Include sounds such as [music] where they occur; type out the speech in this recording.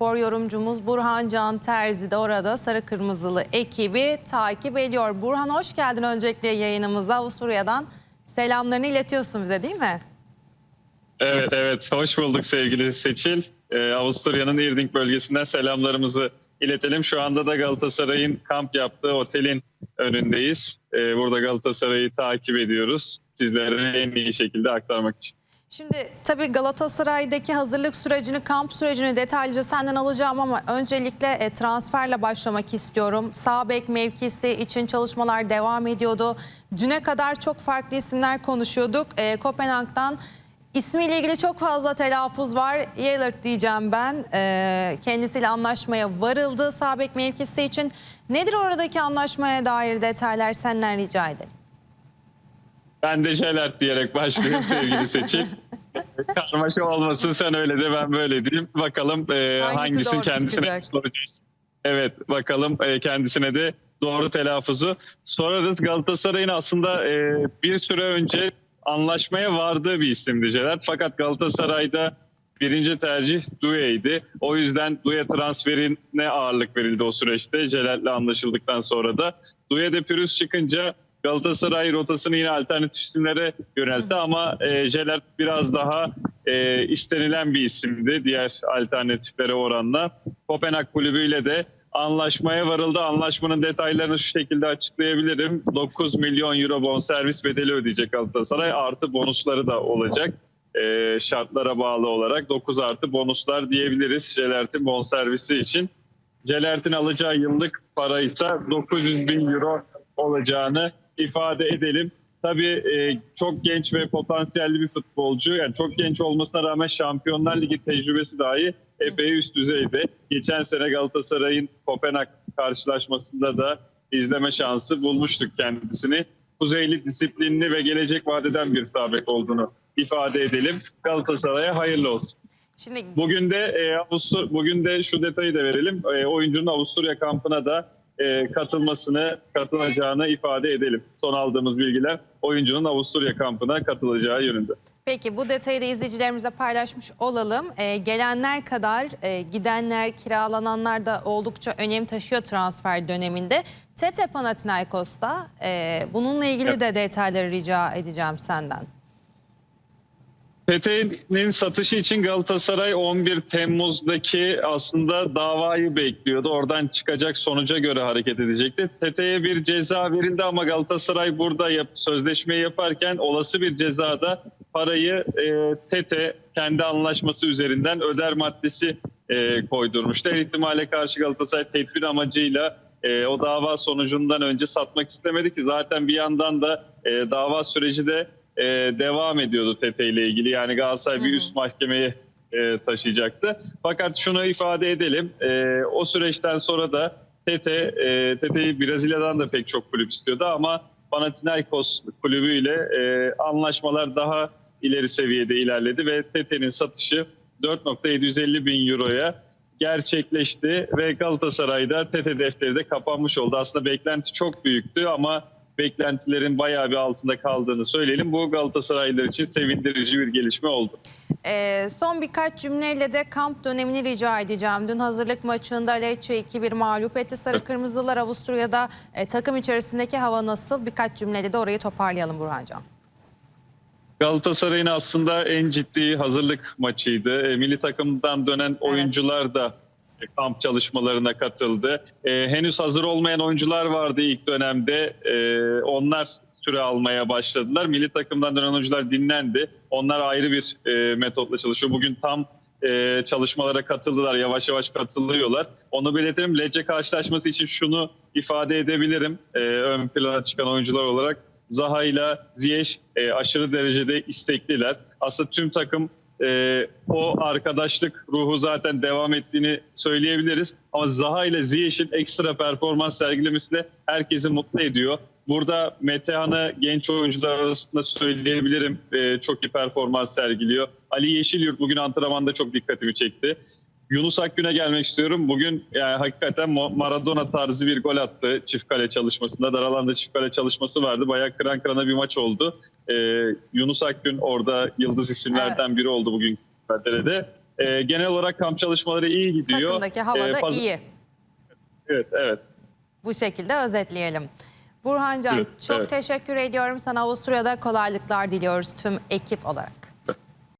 spor yorumcumuz Burhan Can Terzi de orada sarı kırmızılı ekibi takip ediyor. Burhan hoş geldin öncelikle yayınımıza Avusturya'dan selamlarını iletiyorsun bize değil mi? Evet evet hoş bulduk sevgili Seçil. Ee, Avusturya'nın Irding bölgesinden selamlarımızı iletelim. Şu anda da Galatasaray'ın kamp yaptığı otelin önündeyiz. Ee, burada Galatasaray'ı takip ediyoruz. Sizlere en iyi şekilde aktarmak için. Şimdi tabii Galatasaray'daki hazırlık sürecini, kamp sürecini detaylıca senden alacağım ama öncelikle e, transferle başlamak istiyorum. Sağ bek mevkisi için çalışmalar devam ediyordu. Düne kadar çok farklı isimler konuşuyorduk. E, Kopenhag'dan ismiyle ilgili çok fazla telaffuz var. Yelert diyeceğim ben. E, kendisiyle anlaşmaya varıldı sağ bek mevkisi için. Nedir oradaki anlaşmaya dair detaylar senden rica edelim. Ben de Jelert diyerek başlıyorum sevgili Seçil. [laughs] Karmaşa olmasın sen öyle de ben böyle diyeyim. Bakalım e, Hangisi hangisini doğru kendisine çıkacak? soracağız. Evet bakalım e, kendisine de doğru telaffuzu sorarız. Galatasaray'ın aslında e, bir süre önce anlaşmaya vardığı bir isimdi Jelert. Fakat Galatasaray'da birinci tercih Duye'ydi. O yüzden Duye transferine ağırlık verildi o süreçte. Jelert'le anlaşıldıktan sonra da. Duye'de pürüz çıkınca Galatasaray rotasını yine alternatif isimlere yöneltti ama e, Jelert biraz daha e, istenilen bir isimdi diğer alternatiflere oranla. Kopenhag kulübüyle de anlaşmaya varıldı. Anlaşmanın detaylarını şu şekilde açıklayabilirim. 9 milyon euro bonservis bedeli ödeyecek Galatasaray artı bonusları da olacak. E, şartlara bağlı olarak 9 artı bonuslar diyebiliriz Jelert'in bonservisi için. Celert'in alacağı yıllık para ise 900 bin euro olacağını ifade edelim. Tabii e, çok genç ve potansiyelli bir futbolcu. Yani çok genç olmasına rağmen Şampiyonlar Ligi tecrübesi dahi epey üst düzeyde. Geçen sene Galatasaray'ın Kopenhag karşılaşmasında da izleme şansı bulmuştuk kendisini. Kuzeyli disiplinli ve gelecek vadeden bir sabek olduğunu ifade edelim. Galatasaray'a hayırlı olsun. Şimdi Bugün de e, Avustur bugün de şu detayı da verelim. E, oyuncunun Avusturya kampına da e, katılmasını, katılacağını ifade edelim. Son aldığımız bilgiler oyuncunun Avusturya kampına katılacağı yönünde. Peki bu detayı da izleyicilerimizle paylaşmış olalım. Ee, gelenler kadar e, gidenler, kiralananlar da oldukça önem taşıyor transfer döneminde. Tete Panathinaikos'ta e, bununla ilgili de detayları rica edeceğim senden. Pete'nin satışı için Galatasaray 11 Temmuz'daki aslında davayı bekliyordu. Oradan çıkacak sonuca göre hareket edecekti. Tete'ye bir ceza verildi ama Galatasaray burada yap, sözleşmeyi yaparken olası bir cezada parayı e, Tete kendi anlaşması üzerinden öder maddesi e, koydurmuştu. Her ihtimale karşı Galatasaray tedbir amacıyla e, o dava sonucundan önce satmak istemedi ki zaten bir yandan da e, dava süreci de e, devam ediyordu Tete ile ilgili. Yani Galatasaray bir üst mahkemeye e, taşıyacaktı. Fakat şunu ifade edelim. e, o süreçten sonra da Tete, e, Tete'yi Brezilya'dan da pek çok kulüp istiyordu ama Panathinaikos kulübüyle e, anlaşmalar daha ileri seviyede ilerledi ve Tete'nin satışı 4.750 bin euroya gerçekleşti ve Galatasaray'da Tete defteri de kapanmış oldu. Aslında beklenti çok büyüktü ama beklentilerin bayağı bir altında kaldığını söyleyelim. Bu Galatasaraylılar için sevindirici bir gelişme oldu. Ee, son birkaç cümleyle de kamp dönemini rica edeceğim. Dün hazırlık maçında Lecce 2-1 mağlup etti. Sarı Kırmızılar Avusturya'da e, takım içerisindeki hava nasıl? Birkaç cümleyle de orayı toparlayalım Burhancan. Galatasaray'ın aslında en ciddi hazırlık maçıydı. E, milli takımdan dönen oyuncular da e, kamp çalışmalarına katıldı. E, henüz hazır olmayan oyuncular vardı ilk dönemde. E, onlar süre almaya başladılar. Milli takımdan dönen oyuncular dinlendi. Onlar ayrı bir e, metotla çalışıyor. Bugün tam e, çalışmalara katıldılar. Yavaş yavaş katılıyorlar. Onu belirtelim. Lecce karşılaşması için şunu ifade edebilirim. E, ön plana çıkan oyuncular olarak. Zaha ile Ziyech e, aşırı derecede istekliler. Aslında tüm takım e, o arkadaşlık ruhu zaten devam ettiğini söyleyebiliriz. Ama Zaha ile Ziyech'in ekstra performans sergilemesi de herkesi mutlu ediyor. Burada Metehan'ı genç oyuncular arasında söyleyebilirim. E, çok iyi performans sergiliyor. Ali Yeşilyurt bugün antrenmanda çok dikkatimi çekti. Yunus Akgün'e gelmek istiyorum. Bugün yani hakikaten Maradona tarzı bir gol attı çift kale çalışmasında. Daralanda çift kale çalışması vardı. Bayağı kıran kırana bir maç oldu. Ee, Yunus Akgün orada yıldız isimlerden evet. biri oldu bugün Kader'de. Ee, genel olarak kamp çalışmaları iyi gidiyor. Takımdaki havada ee, iyi. Evet, evet. Bu şekilde özetleyelim. Burhancan evet, çok evet. teşekkür ediyorum. Sana Avusturya'da kolaylıklar diliyoruz tüm ekip olarak.